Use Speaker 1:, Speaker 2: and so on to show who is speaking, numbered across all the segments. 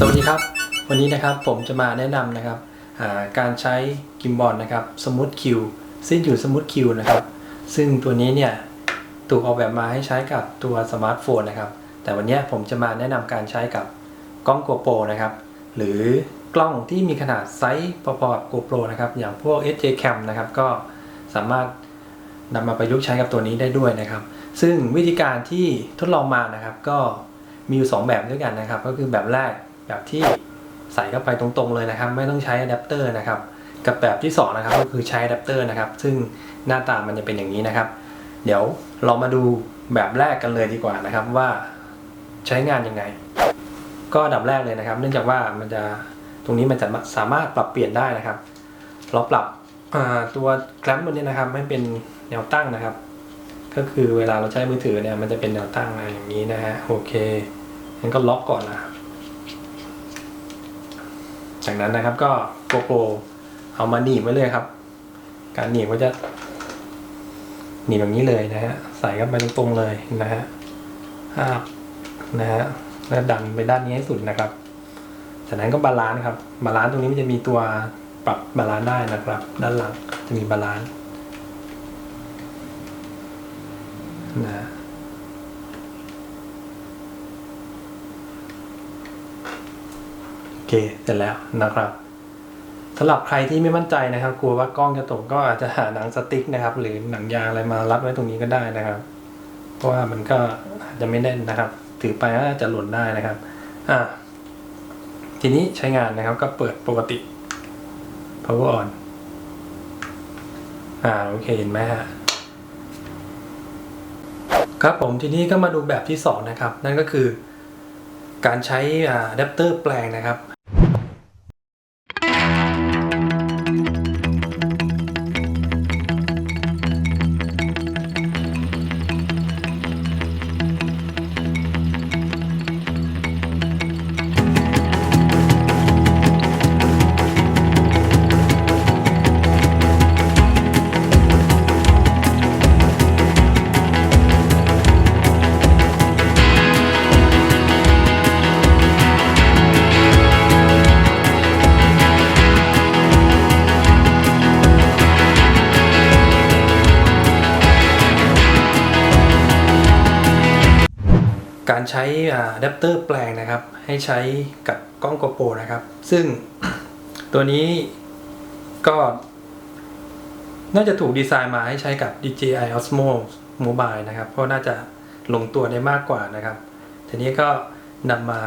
Speaker 1: สวัสดีครับ วันนี้นะครับผมจะมาแนะนำนะครับการใช้กิมบอลนะครับสมูทคิวซึ่งอยู่สมูทคิวนะครับ ซึ่งตัวนี้เนี่ยถูกออกแบบมาให้ใช้กับตัวสมาร์ทโฟนนะครับ แต่วันนี้ผมจะมาแนะนำการใช้กับกล้อง GoPro นะครับ หรือกล้องที่มีขนาดไซส์พอๆกับ GoPro นะครับ อย่างพวก SJ Cam นะครับก็สามารถนำมาประยุกต์ใช้กับตัวนี้ได้ด้วยนะครับ ซึ่งวิธีการที่ทดลองมานะครับก็มีอยู่ 2 แบบด้วยกันนะครับ ก็คือแบบแรก แบบที่ใส่เข้าไปตรงๆเลยนะครับ ไม่ต้องใช้อะแดปเตอร์นะครับกับแบบที่2นะครับก็คือใช้อะแดปเตอร์นะครับ ซึ่งหน้าตามันจะเป็นอย่างนี้นะครับ เดี๋ยวเรามาดูแบบแรกกันเลยดีกว่านะครับว่าใช้งานยังไง ก็ดับแรกเลยนะครับ เนื่องจากว่ามันจะตรงนี้มันจะสามารถปรับเปลี่ยนได้นะครับ เราปรับตัวแกลมตัวนี้นะครับให้เป็นแนวตั้งนะครับ ก็คือเวลาเราใช้มือถือเนี่ยมันจะเป็นแนวตั้งอะไรอย่างนี้นะฮะโอเคงั้นก็ล็อกก่อนนะครับ จากนั้นนะครับก็โกโปรเอามาหนีบไว้เลยครับ การหนีบก็จะหนีบแบบนี้เลยนะฮะใส่เข้าไปตรงๆเลยนะฮะภาพนะฮะแล้วดันไปด้านนี้ให้สุดนะครับจากนั้นก็บาลานซ์ครับบาลานซ์ตรงนี้มันจะมีตัวปรับบาลานซ์ได้นะครับ ด้านหลังจะมีบาลานซ์นะโอ เคเสร็จแล้วนะครับสำหรับใครที่ไม่มั่นใจนะครับ กลัวว่ากล้องจะตกก็อาจจะหาหนังสติ๊กนะครับ หรือหนังยางอะไรมารัดไว้ตรงนี้ก็ได้นะครับ เพราะว่ามันก็อาจจะไม่แน่นนะครับ ถือไปก็อาจจะหล่นได้นะครับ อ่า ทีนี้ใช้งานนะครับก็เปิดปกติ power on อ่าโอเคเห็นไหมฮะครับผมทีนี้ก็มาดูแบบที่ 2 นะครับ นั่นก็คือ การใช้อ่าอะแดปเตอร์แปลงนะครับ การใช้อะแดปเตอร์แปลงนะครับ ให้ใช้กับกล้อง GoPro นะครับ ซึ่งตัวนี้ก็ น่าจะถูกดีไซน์มาให้ใช้กับ DJI Osmo Mobile นะครับ เพราะน่าจะลงตัวได้มากกว่านะครับ ทีนี้ก็นำมา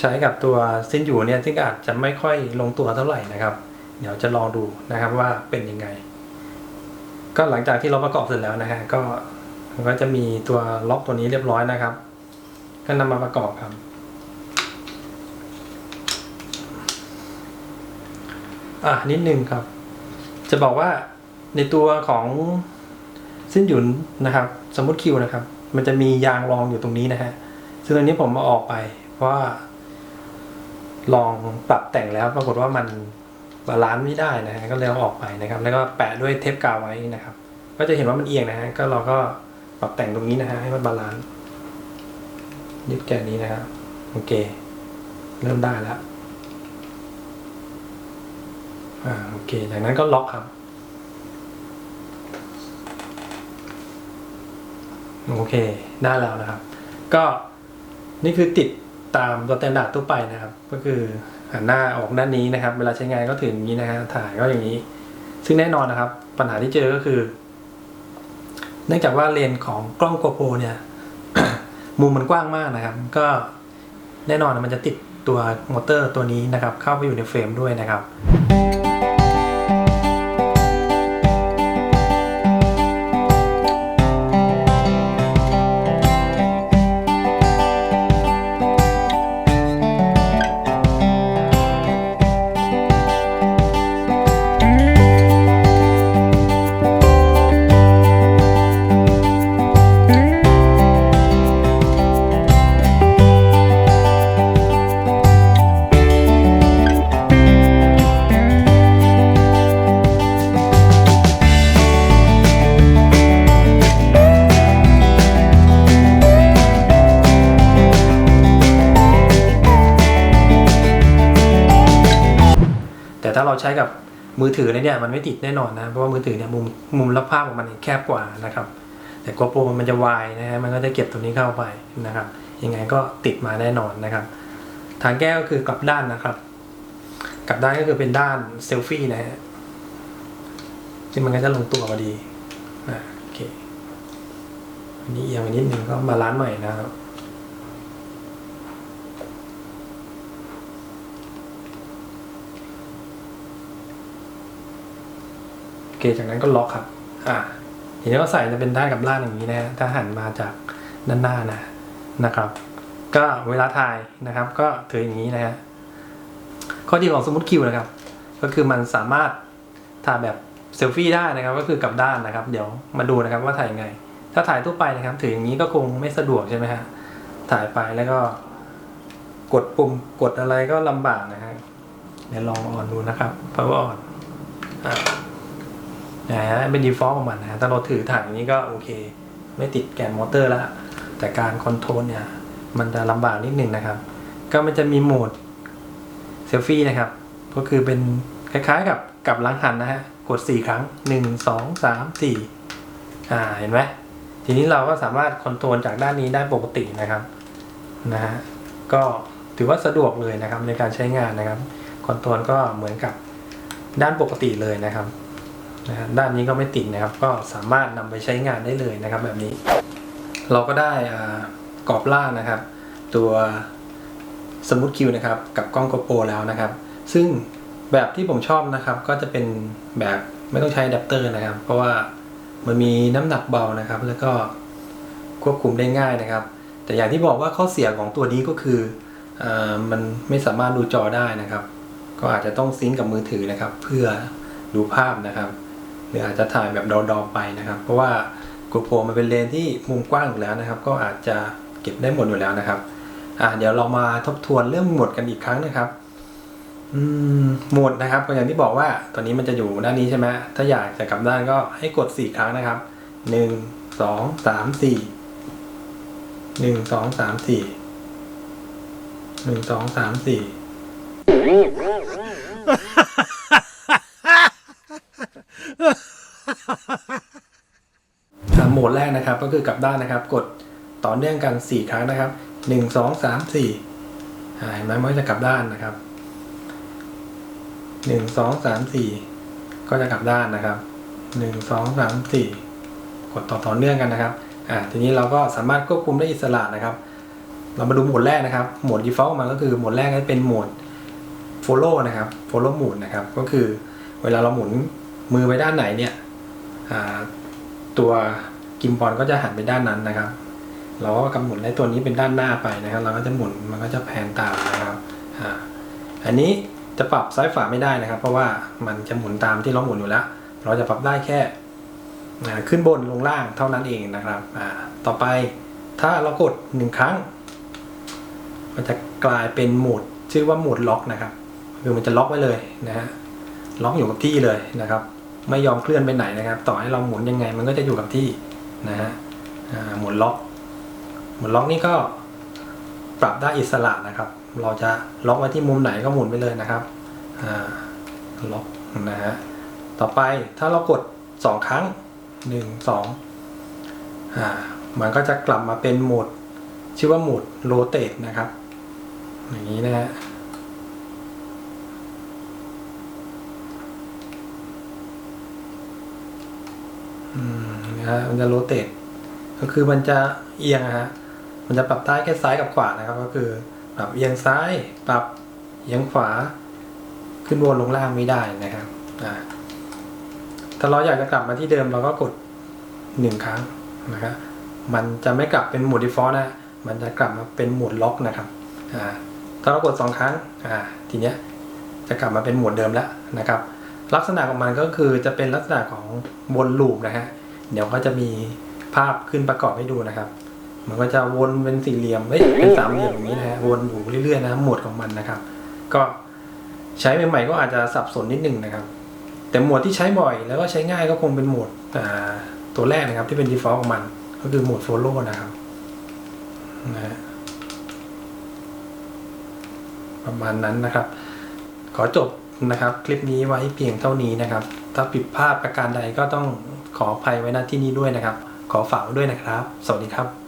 Speaker 1: ใช้กับตัวซินอยู่เนี่ยซึ่งอาจจะไม่ค่อยลงตัวเท่าไหร่นะครับ เดี๋ยวจะลองดูนะครับว่าเป็นยังไง ก็หลังจากที่เราประกอบเสร็จแล้วนะฮะก็มันก็จะมีตัวล็อกตัวนี้เรียบร้อยนะครับ ก็นำมาประกอบครับ อะนิดนึงครับ จะบอกว่าในตัวของเส้นหยุนนะครับ สมมติคิวนะครับ มันจะมียางรองอยู่ตรงนี้นะฮะซึ่งตอนนี้ผมมาออกไป เพราะว่า ลองปรับแต่งแล้วปรากฏว่ามันบาลานซ์ไม่ได้นะฮะก็เลยเอาออกไปนะครับ แล้วก็แปะด้วยเทปกาวไว้นะครับ ก็จะเห็นว่ามันเอียงนะฮะก็เราก็ปรับแต่งตรงนี้นะฮะให้มันบาลานซ์ ยึดแกนนี้นะครับ โอเค เริ่มได้แล้วอ่าโอเคจากนั้นก็ล็อกครับโอเค ได้แล้วนะครับ ก็นี่คือติดตามตัวแตนดาร์ดทั่วไปนะครับ ก็คือหันหน้าออกด้านนี้นะครับ เวลาใช้งานก็ถืออย่างนี้นะฮะถ่ายก็อย่างนี้ ซึ่งแน่นอนนะครับ ปัญหาที่เจอก็คือ เนื่องจากว่าเลนของกล้อง GoPro เนี่ย มุมมันกว้างมากนะครับ ก็แน่นอนมันจะติดตัวมอเตอร์ตัวนี้นะครับ เข้าไปอยู่ในเฟรมด้วยนะครับ ถ้าเราใช้กับมือถือเนี่ยมันไม่ติดแน่นอนนะเพราะว่ามือถือเนี่ยมุมมุมรับภาพของมันแคบกว่านะครับ แต่ GoPro มันจะวายนะฮะมันก็จะเก็บตัวนี้เข้าไปนะครับยังไงก็ติดมาแน่นอนนะครับ ทางแก้ก็คือกลับด้านนะครับกลับด้านก็คือเป็นด้านเซลฟี่นะฮะซึ่มันก็จะลงตัวพอดีนะโอเคอันนี้เอียงไปนิดนึงก็มาล้านใหม่นะครับ เคจากนั้นก็ล็อกครับ อ่าทีนี้ก็ใส่จะเป็นด้านกับล่างอย่างนี้นะฮะถ้าหันมาจากด้านหน้านะนะครับ ก็เวลาถ่ายนะครับ ก็ถืออย่างนี้นะฮะข้อดีของสมูทคิวนะครับ ก็คือมันสามารถถ่ายแบบเซลฟี่ได้นะครับ ก็คือกลับด้านนะครับ เดี๋ยวมาดูนะครับว่าถ่ายยังไง ถ้าถ่ายทั่วไปนะครับ ถืออย่างนี้ก็คงไม่สะดวกใช่ไหมฮะถ่ายไปแล้วก็ กดปุ่มกดอะไรก็ลำบากนะฮะเดี๋ยวลองอ่อนดูนะครับ power on อ่า นะฮะเป็น default ของมันนะฮะถ้าเราถือถ่ายอย่างนี้ก็โอเค ไม่ติดแกนมอเตอร์แล้ว แต่การคอนโทรลเนี่ย มันจะลำบากนิดนึงนะครับ ก็มันจะมีโหมดเซลฟี่นะครับ ก็คือเป็นคล้ายๆกับกับล้างหันนะฮะ กด 4 ครั้ง 1 2 3 4 อ่า เห็นไหม ทีนี้เราก็สามารถคอนโทรลจากด้านนี้ได้ปกตินะครับ นะฮะ ก็ถือว่าสะดวกเลยนะครับในการใช้งานนะครับ คอนโทรลก็เหมือนกับด้านปกติเลยนะครับ นะฮะด้านนี้ก็ไม่ติดนะครับ ก็สามารถนำไปใช้งานได้เลยนะครับ แบบนี้ เราก็ได้กรอบล่างนะครับ ตัวสมูทคิวนะครับกับกล้องโกโปรแล้วนะครับ ซึ่งแบบที่ผมชอบนะครับก็จะเป็นแบบไม่ต้องใช้อะแดปเตอร์นะครับ เพราะว่ามันมีน้ำหนักเบานะครับ แล้วก็ควบคุมได้ง่ายนะครับ แต่อย่างที่บอกว่าข้อเสียของตัวนี้ก็คืออมันไม่สามารถดูจอได้นะครับ ก็อาจจะต้องซิงกับมือถือนะครับ เพื่อดูภาพนะครับ รืออาจจะถ่ายแบบดอๆไปนะครับ เพราะว่า GoPro มันเป็นเลนที่มุมกว้างอยู่แล้วนะครับ ก็อาจจะเก็บได้หมดอยู่แล้วนะครับอ่าเดี๋ยวเรามาทบทวนเรื่องหมดกันอีกครั้งนะครับอืมหมดนะครับก็อย่างที่บอกว่าตอนนี้มันจะอยู่ด้านนี้ใช่ไหมถ้าอยากจะกลับด้านก็ให้กด 4 ครั้งนะครับ 1 2 3 4 1 2 3 4 1 2 3 4 อ่า โหมดแรกนะครับก็คือกลับด้านนะครับ กดต่อเนื่องกัน 4 ครั้งนะครับ 1 2 3 4อ่าเห็นไหมมันก็จะกลับด้านนะครับ 1 2 3 4 ก็จะกลับด้านนะครับ 1 2 3 4 กดต่อต่อเนื่องกันนะครับอ่าทีนี้เราก็สามารถควบคุมได้อิสระนะครับ เรามาดูโหมดแรกนะครับ โหมด default มันก็คือโหมดแรกก็เป็นโหมด follow นะครับ follow mode นะครับ ก็คือเวลาเราหมุนมือไปด้านไหนเนี่ย ตัวกิมบอลก็จะหันไปด้านนั้นนะครับ เราก็กำหนดให้ตัวนี้เป็นด้านหน้าไปนะครับ เราก็จะหมุนมันก็จะแพนตามนะครับอันนี้จะปรับซ้ายฝาไม่ได้นะครับ เพราะว่ามันจะหมุนตามที่เราหมุนอยู่แล้ว เราจะปรับได้แค่ขึ้นบนลงล่างเท่านั้นเองนะครับต่อไปถ้าเรากดหนึ่งครั้ง มันจะกลายเป็นโหมดชื่อว่าโหมดล็อกนะครับ คือมันจะล็อกไว้เลยนะฮะล็อกอยู่กับที่เลยนะครับ ไม่ยอมเคลื่อนไปไหนนะครับ ต่อให้เราหมุนยังไง มันก็จะอยู่กับที่นะฮะหมุนล็อก หมุนล็อกนี่ก็ปรับได้อิสระนะครับ เราจะล็อกไว้ที่มุมไหนก็หมุนไปเลยนะครับล็อกนะฮะต่อไปถ้าเรากดสองครั้งหนึ่งสองอ่ามันก็จะกลับมาเป็นโหมด ชื่อว่าโหมดโรเต e นะครับ อย่างนี้นะฮะ นะฮะมันจะโรเต e ก็คือมันจะเอียงอะฮะมันจะปรับได้แค่ซ้ายกับขวานะครับ ก็คือปรับเอียงซ้ายปรับเอียงขวา ขึ้นบนลงล่างไม่ได้นะครับอ่าถ้าเราอยากจะกลับมาที่เดิมเราก็กดหนึ่งครั้งนะครับมันจะไม่กลับเป็นโหมด default นะ มันจะกลับมาเป็นโหมดล็อกนะครับอ่าถ้าเรากดสองครั้งอ่าทีเนี้ยจะกลับมาเป็นโหมดเดิมแล้วนะครับ ลักษณะของมันก็คือจะเป็นลักษณะของวนลูปนะฮะเดี๋ยวก็จะมีภาพขึ้นประกอบให้ดูนะครับ มันก็จะวนเป็นสี่เหลี่ยมเอ้ยเป็นสามเหลี่ยมอย่างนี้นะฮะวนอยู่เรื่อยๆนะหมดของมันนะครับ ก็ใช้ใหม่ๆก็อาจจะสับสนนิดหนึ่งนะครับ แต่หมวดที่ใช้บ่อยแล้วก็ใช้ง่ายก็คงเป็นหมวดตัวแรกนะครับ ที่เป็น default ของมัน ก็คือหมวด follow นะครับนะฮะประมาณนั้นนะครับ ขอจบ นะครับ คลิปนี้ไว้เพียงเท่านี้นะครับ ถ้าผิดพลาดประการใดก็ต้องขออภัยไว้ณที่นี้ด้วยนะครับ ขอฝากด้วยนะครับ สวัสดีครับ